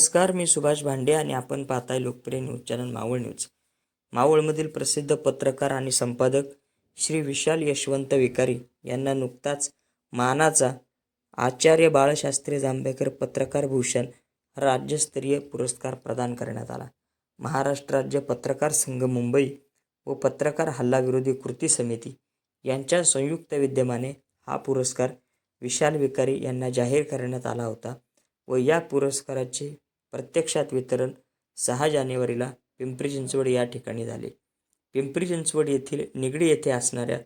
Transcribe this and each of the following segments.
नमस्कार मी सुभाष भांडे आणि आपण पाहताय लोकप्रिय न्यूज चॅनल मावळ न्यूज. मावळमधील प्रसिद्ध पत्रकार आणि संपादक श्री विशाल यशवंत विकारी यांना नुकताच मानाचा आचार्य बाळशास्त्री जांभेकर पत्रकार भूषण राज्यस्तरीय पुरस्कार प्रदान करण्यात आला. महाराष्ट्र राज्य पत्रकार संघ मुंबई व पत्रकार हल्लाविरोधी कृती समिती यांच्या संयुक्त विद्यमाने हा पुरस्कार विशाल विकारी यांना जाहीर करण्यात आला होता व या पुरस्काराचे प्रत्यक्षात वितरण सहा जानेवारीला पिंपरी चिंचवड या ठिकाणी झाले. पिंपरी चिंचवड येथील निगडी येथे असणाऱ्या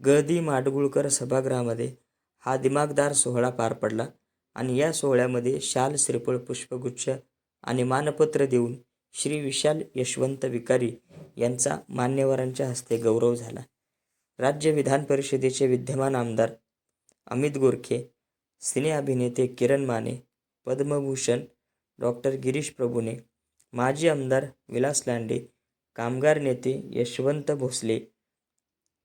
गदी माडगुळकर सभागृहामध्ये हा दिमागदार सोहळा पार पडला आणि या सोहळ्यामध्ये शाल श्रीफळ पुष्पगुच्छ आणि मानपत्र देऊन श्री विशाल यशवंत विकारी यांचा मान्यवरांच्या हस्ते गौरव झाला. राज्य विधान परिषदेचे विद्यमान आमदार अमित गोरखे सिने अभिनेते किरण माने पद्मभूषण डॉक्टर गिरीश प्रभुने माजी आमदार विलास लांडे कामगार नेते यशवंत भोसले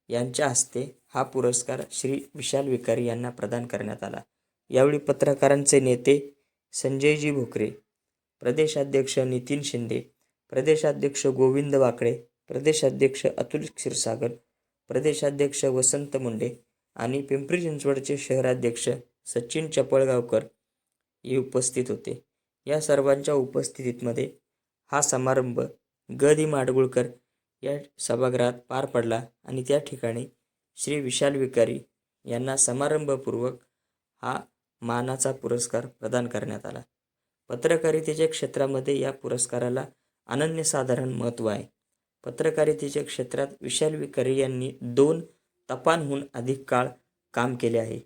यांच्या हस्ते हा पुरस्कार श्री विशाल विकारी यांना प्रदान करण्यात आला. यावेळी पत्रकारांचे नेते संजयजी भोकरे प्रदेशाध्यक्ष नितीन शिंदे प्रदेशाध्यक्ष गोविंद वाकडे प्रदेशाध्यक्ष अतुल क्षीरसागर प्रदेशाध्यक्ष वसंत मुंडे आणि पिंपरी चिंचवडचे शहराध्यक्ष सचिन चपळगावकर हे उपस्थित होते. या सर्वांच्या उपस्थितीमध्ये हा समारंभ ग दि माडगुळकर या सभागृहात पार पडला आणि त्या ठिकाणी श्री विशाल विकारी यांना समारंभपूर्वक हा मानाचा पुरस्कार प्रदान करण्यात आला. पत्रकारितेच्या क्षेत्रामध्ये या पुरस्काराला अनन्यसाधारण महत्त्व आहे. पत्रकारितेच्या क्षेत्रात विशाल विकारी यांनी दोन तपांहून अधिक काळ काम केले आहे.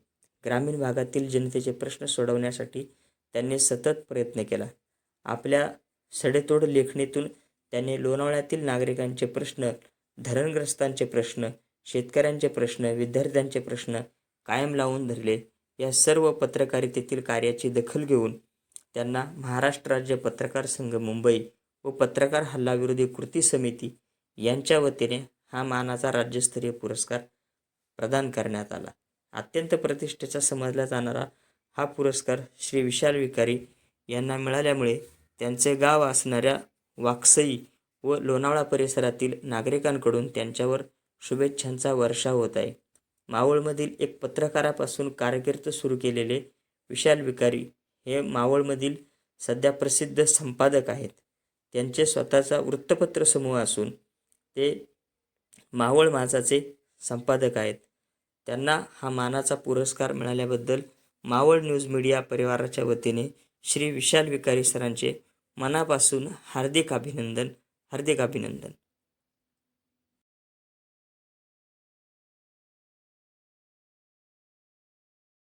ग्रामीण भागातील जनतेचे प्रश्न सोडवण्यासाठी त्यांनी सतत प्रयत्न केला. आपल्या सडेतोड लेखणीतून त्यांनी लोणावळ्यातील नागरिकांचे प्रश्न धरणग्रस्तांचे प्रश्न शेतकऱ्यांचे प्रश्न विद्यार्थ्यांचे प्रश्न कायम लावून धरले. या सर्व पत्रकारितेतील कार्याची दखल घेऊन त्यांना महाराष्ट्र राज्य पत्रकार संघ मुंबई व पत्रकार हल्लाविरोधी कृती समिती यांच्या वतीने हा मानाचा राज्यस्तरीय पुरस्कार प्रदान करण्यात आला. अत्यंत प्रतिष्ठेचा समजला जाणारा हा पुरस्कार श्री विशाल विकारी यांना मिळाल्यामुळे त्यांचे गाव असणाऱ्या वाकसई व लोणावळा परिसरातील नागरिकांकडून त्यांच्यावर शुभेच्छांचा वर्षाव होत आहे. मावळमधील एक पत्रकारापासून कारकीर्द सुरू केलेले विशाल विकारी हे मावळमधील सध्या प्रसिद्ध संपादक आहेत. त्यांचे स्वतःचा वृत्तपत्र समूह असून ते मावळ माझाचे संपादक आहेत. त्यांना हा मानाचा पुरस्कार मिळाल्याबद्दल मावळ न्यूज मीडिया परिवाराच्या वतीने श्री विशाल विकारी सरांचे मनापासून हार्दिक अभिनंदन हार्दिक अभिनंदन.